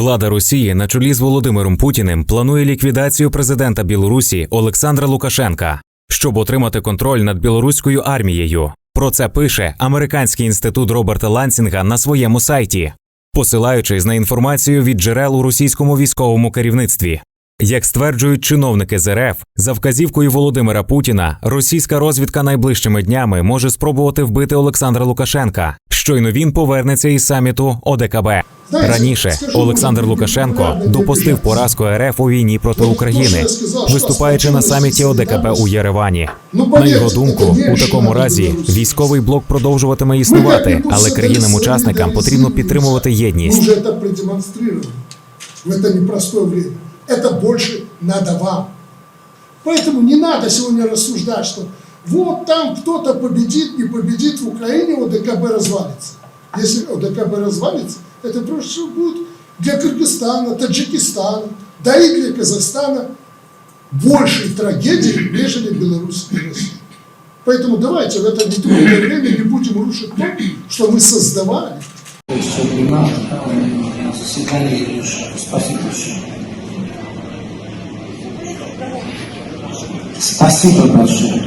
Влада Росії на чолі з Володимиром Путіним планує ліквідацію президента Білорусі Олександра Лукашенка, щоб отримати контроль над білоруською армією. Про це пише Американський інститут Роберта Лансінга на своєму сайті, посилаючись на інформацію від джерел у російському військовому керівництві. Як стверджують чиновники з РФ, за вказівкою Володимира Путіна, російська розвідка найближчими днями може спробувати вбити Олександра Лукашенка. Щойно він повернеться із саміту ОДКБ. Раніше Олександр Лукашенко допустив поразку РФ у війні проти України, виступаючи на саміті ОДКБ у Єревані. На його думку, у такому разі військовий блок продовжуватиме існувати, але країнам-учасникам потрібно підтримувати Мы єдність. уже это продемонстрировали в это непростое время. Это больше надо вам. Поэтому не надо сегодня рассуждать, что вот там кто-то победит, не победит в Украине, ОДКБ развалится. Если ОДКБ развалится, это просто будет для Кыргызстана, Таджикистана, да и для Казахстана большей трагедии, нежели Беларусь и Россия. Поэтому давайте в это нетрудное время не будем рушить то, что мы создавали. Заседании Илюша. Спасибо большое. Спасибо большое.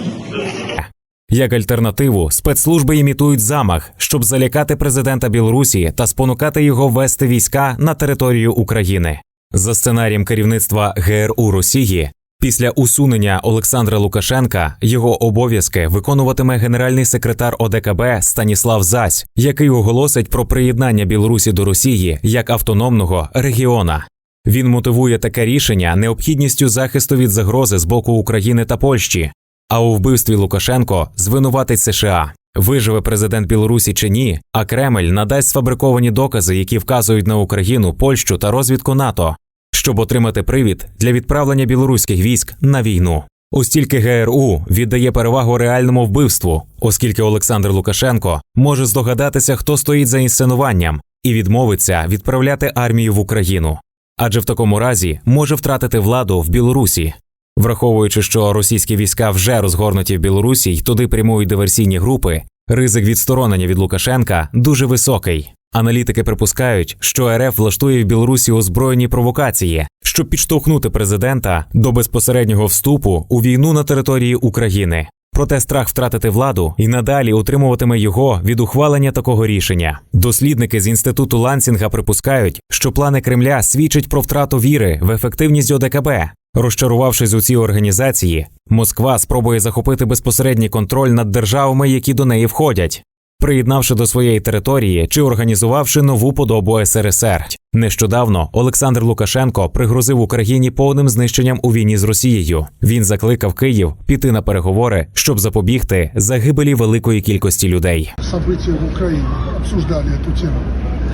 Як альтернативу, спецслужби імітують замах, щоб залякати президента Білорусі та спонукати його вести війська на територію України. За сценарієм керівництва ГРУ Росії, після усунення Олександра Лукашенка його обов'язки виконуватиме генеральний секретар ОДКБ Станіслав Зась, який оголосить про приєднання Білорусі до Росії як автономного регіона. Він мотивує таке рішення необхідністю захисту від загрози з боку України та Польщі. А у вбивстві Лукашенко звинуватить США. Виживе президент Білорусі чи ні, а Кремль надасть сфабриковані докази, які вказують на Україну, Польщу та розвідку НАТО, щоб отримати привід для відправлення білоруських військ на війну. Остільки ГРУ віддає перевагу реальному вбивству, оскільки Олександр Лукашенко може здогадатися, хто стоїть за інсценуванням, і відмовиться відправляти армію в Україну. Адже в такому разі може втратити владу в Білорусі. Враховуючи, що російські війська вже розгорнуті в Білорусі й туди прямують диверсійні групи, ризик відсторонення від Лукашенка дуже високий. Аналітики припускають, що РФ влаштує в Білорусі озброєні провокації, щоб підштовхнути президента до безпосереднього вступу у війну на території України. Проте страх втратити владу і надалі утримуватиме його від ухвалення такого рішення. Дослідники з інституту Лансінга припускають, що плани Кремля свідчать про втрату віри в ефективність ОДКБ. Розчарувавшись у цій організації, Москва спробує захопити безпосередній контроль над державами, які до неї входять, приєднавши до своєї території чи організувавши нову подобу СРСР. Нещодавно Олександр Лукашенко пригрозив Україні повним знищенням у війні з Росією. Він закликав Київ піти на переговори, щоб запобігти загибелі великої кількості людей. события в Украине, обсуждали эту тему.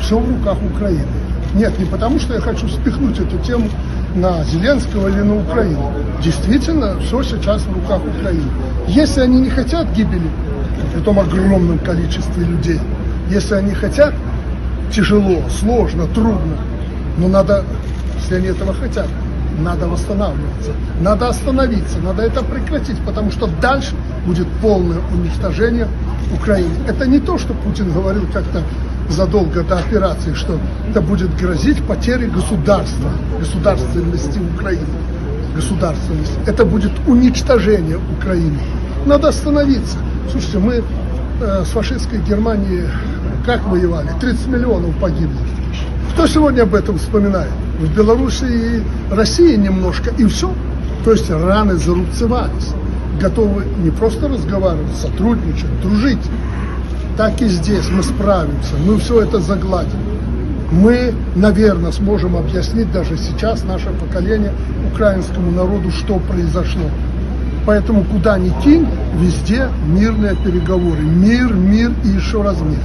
Все в руках Украины. Нет, не потому что я хочу спихнуть эту тему на Зеленского или на Украину. Действительно, все сейчас в руках Украины. Если они не хотят гибели, при том огромном количестве людей, если они хотят тяжело, сложно, трудно, но надо, если они этого хотят, надо восстанавливаться, надо остановиться, надо это прекратить, потому что дальше будет полное уничтожение Украины. Это не то, что Путин говорил как-то задолго до операции, что это будет грозить потерей государства, государственности Украины. Государственность. Это будет уничтожение Украины. Надо остановиться. Слушайте, мы э, с фашистской Германией как воевали? 30 миллионов погибло. Кто сегодня об этом вспоминает? В Беларуси и России немножко, и все. То есть раны зарубцевались. Готовы не просто разговаривать, сотрудничать, дружить. Так и здесь мы справимся, мы все это загладим. Мы, наверное, сможем объяснить даже сейчас наше поколение украинскому народу, что произошло. Поэтому куда ни кинь, везде мирные переговоры. Мир, мир и еще раз мир.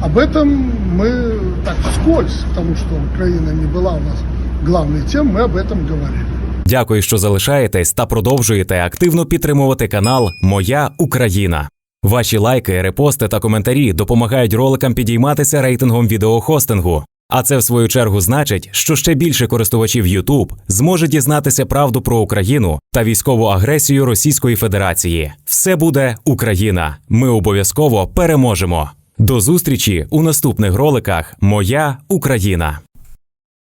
Об этом мы так вскользь, потому что Украина не была у нас главной темой, мы об этом говорили. Дякую, що залишаєтесь та продовжуєте активно підтримувати канал Моя Україна. Ваші лайки, репости та коментарі допомагають роликам підійматися рейтингом відеохостингу. А це в свою чергу значить, що ще більше користувачів YouTube зможе дізнатися правду про Україну та військову агресію Російської Федерації. Все буде Україна. Ми обов'язково переможемо. До зустрічі у наступних роликах Моя Україна.